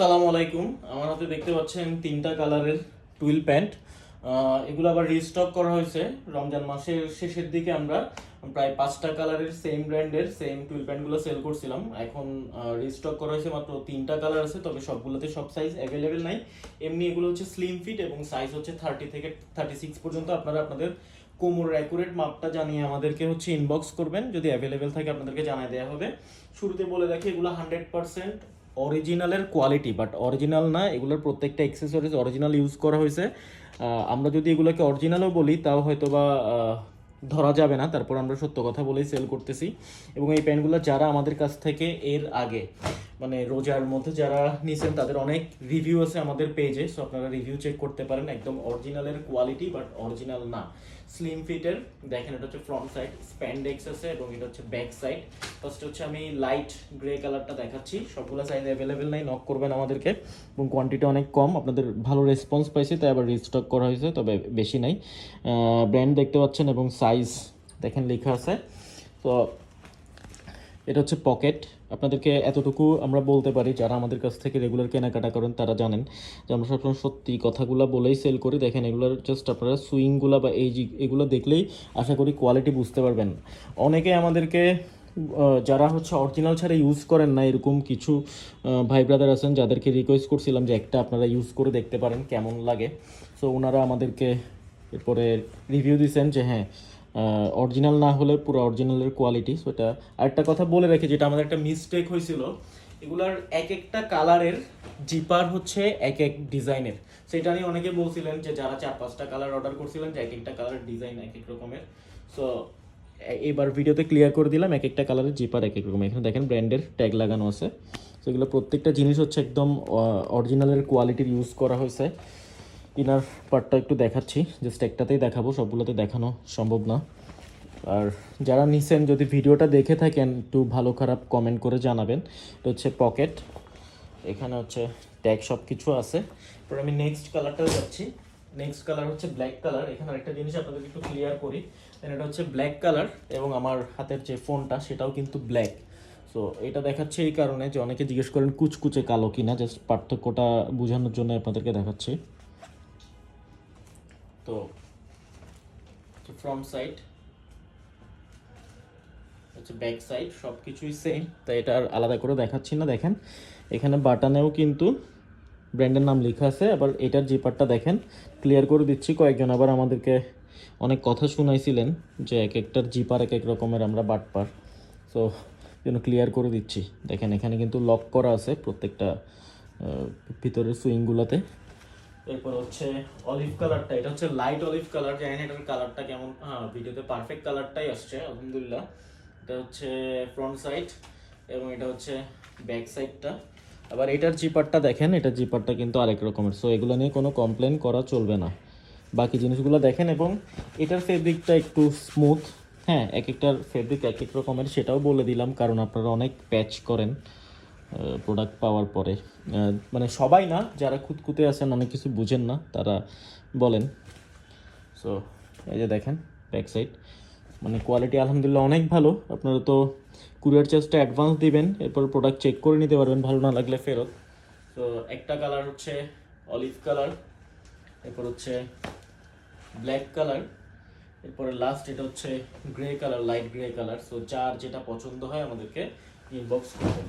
সালাম আলাইকুম। আমার হাতে দেখতে পাচ্ছেন তিনটা কালারের টুইল প্যান্ট। এগুলো আবার রিস্টক করা হয়েছে রমজান মাসের শেষের দিকে আমরা। প্রায় পাঁচটা কালারের সেম ব্র্যান্ডের সেম টুইল প্যান্টগুলো সেল করছিলাম। এখন রিস্টক করা হয়েছে মাত্র তিনটা কালার আছে, তবে সবগুলোতে সব সাইজ অ্যাভেলেবেল নাই। এমনি এগুলো হচ্ছে স্লিম ফিট এবং সাইজ হচ্ছে থার্টি থেকে থার্টি সিক্স পর্যন্ত। আপনারা আপনাদের কোমরের অ্যাকুরেট মাপটা জানিয়ে আমাদেরকে হচ্ছে ইনবক্স করবেন। যদি অ্যাভেলেবেল থাকে আপনাদেরকে জানিয়ে দেওয়া হবে। শুরুতে বলে রাখি, এগুলো হান্ড্রেড পার্সেন্ট অরিজিনালের কোয়ালিটি বাট অরিজিনাল না, এগুলোর প্রত্যেকটা অ্যাক্সেসরিজ অরিজিনাল ইউজ করা হয়েছে। আমরা যদি এগুলোকে অরিজিনালও বলি, তাও হয়তো বা ধরা যাবে না। তারপর আমরা সত্য কথা বলেই সেল করতেছি। এবং এই প্যান্টগুলো যারা আমাদের কাছ থেকে এর আগে মানে রোজার মধ্যে যারা নিছেন, তাদের অনেক রিভিউ আছে আমাদের পেজে সো আপনারা রিভিউ চেক করতে পারেন। একদম অরিজিনালের কোয়ালিটি বাট অরিজিনাল না। স্লিম ফিটের দেখেন, এটা হচ্ছে ফ্রন্ট সাইড স্প্যান্ডেক্স আছে এবং এটা হচ্ছে ব্যাক সাইড ফার্স্ট হচ্ছে আমি লাইট গ্রে কালারটা দেখাচ্ছি। সবগুলো সাইজ অ্যাভেলেবেল নাই নক করবেন আমাদেরকে। এবং কোয়ান্টিটি অনেক কম, আপনাদের ভালো রেসপন্স পাইছি, তাই আবার রিস্টক করা হয়েছে, তবে বেশি নাই। ব্র্যান্ড দেখতে পাচ্ছেন এবং সাইজ দেখেন লেখা আছে। তো এটা হচ্ছে পকেট আপনাদেরকে এতটুকু আমরা বলতে পারি, যারা আমাদের কাছ থেকে রেগুলার কেনাকাটা করেন তারা জানেন যে আমরা সবসময় সত্যি কথাগুলো বলেই সেল করি। দেখেন এগুলোর জাস্ট আপনারা সুইংগুলো বা এই এগুলো দেখলেই আশা করি কোয়ালিটি বুঝতে পারবেন। অনেকে আমাদেরকে যারা হচ্ছে অরিজিনাল ছাড়া ইউজ করেন না, এরকম কিছু ভাই ব্রাদার আছেন যাদেরকে রিকোয়েস্ট করছিলাম যে একটা আপনারা ইউজ করে দেখতে পারেন কেমন লাগে। সো ওনারা আমাদেরকে এরপরে রিভিউ দিয়েছেন যে হ্যাঁ অরিজিনাল না হলে পুরো অরিজিনালের কোয়ালিটি সো এটা আরেকটা কথা বলে রাখি যেটা আমাদের একটা মিস্টেক হয়েছিল, এগুলার এক একটা কালারের জিপার হচ্ছে এক এক ডিজাইনের সেটা নিয়ে অনেকে বলছিলেন যে যারা চার পাঁচটা কালার অর্ডার করছিলেন, যে এক একটা কালার ডিজাইন এক এক রকমের। সো এবার ভিডিওতে ক্লিয়ার করে দিলাম, এক একটা কালারের জিপার এক এক রকম এখানে দেখেন ব্র্যান্ডের ট্যাগ লাগানো আছে। সেগুলো প্রত্যেকটা জিনিস হচ্ছে একদম অরিজিনালের কোয়ালিটির ইউজ করা হয়েছে। ইনার পার্টটা একটু দেখাচ্ছি। জাস্ট একটাতেই দেখাবো, সবগুলোতে দেখানো সম্ভব না। আর যারা নিছেন, যদি ভিডিওটা দেখে থাকেন, একটু ভালো খারাপ কমেন্ট করে জানাবেন। এটা হচ্ছে পকেট এখানে হচ্ছে ট্যাগ সব কিছু আছে। এরপর আমি নেক্সট কালারটাও যাচ্ছি। নেক্সট কালার হচ্ছে ব্ল্যাক কালার এখানে আরেকটা জিনিস আপনাদের একটু ক্লিয়ার করি। Then এটা হচ্ছে ব্ল্যাক কালার এবং আমার হাতের যে ফোনটা সেটাও কিন্তু ব্ল্যাক সো এটা দেখাচ্ছে এই কারণে যে অনেকে জিজ্ঞেস করেন, কুচকুচে কালো কিনা? জাস্ট পার্থক্যটা বোঝানোর জন্য আপনাদেরকে দেখাচ্ছি। তো ফ্রন্ট সাইড হচ্ছে ব্যাক সাইড সব কিছুই সেম তাই এটা আর আলাদা করে দেখাচ্ছি না, দেখেন। এখানে বাটনেও কিন্তু ব্র্যান্ডের নাম লেখা আছে, আবার এটার জিপারটা দেখেন ক্লিয়ার করে দিচ্ছি। কয়েকজন আবার আমাদেরকে অনেক কথা শুনাইছিলেন যে এক একটার জিপার এক এক রকমের আমরা বাট পার সো জন্য ক্লিয়ার করে দিচ্ছি। দেখেন, এখানে কিন্তু লক করা আছে প্রত্যেকটা ভিতরের সুইংগুলোতে এরপর হচ্ছে অলিভ কালারটা এটা হচ্ছে লাইট অলিভ কালার জানি না এটার কালারটা কেমন। হ্যাঁ ভিডিওতে পারফেক্ট কালারটাই আসছে, আলহামদুলিল্লাহ। এটা হচ্ছে ফ্রন্ট সাইড এবং এটা হচ্ছে ব্যাক সাইডটা আবার এটার জিপারটা দেখেন, এটার জিপারটা কিন্তু আরেক রকমের। সো এগুলো নিয়ে কোনো কমপ্লেন করা চলবে না। বাকি জিনিসগুলো দেখেন এবং এটার ফেব্রিকটা একটু স্মুথ হ্যাঁ এক একটার ফেব্রিক এক এক রকমের, সেটাও বলে দিলাম, কারণ আপনারা অনেক প্যাচ করেন। প্রোডাক্ট পাওয়ার পরে। মানে সবাই না, যারা খুঁতকুতে আছেন, অনেক কিছু বুঝেন না, তারা বলেন। সো এই যে দেখেন ব্যাক সাইড মানে কোয়ালিটি আলহামদুলিল্লাহ অনেক ভালো। আপনারা তো কুরিয়ার চার্জটা অ্যাডভান্স দিবেন, এরপর প্রোডাক্ট চেক করে নিতে পারবেন, ভালো না লাগলে ফেরত। তো একটা কালার হচ্ছে অলিভ কালার এরপর হচ্ছে ব্ল্যাক কালার এরপরে লাস্ট এটা হচ্ছে grey colour light grey colour so যার যেটা পছন্দ হয় আমাদেরকে ইনবক্স করবেন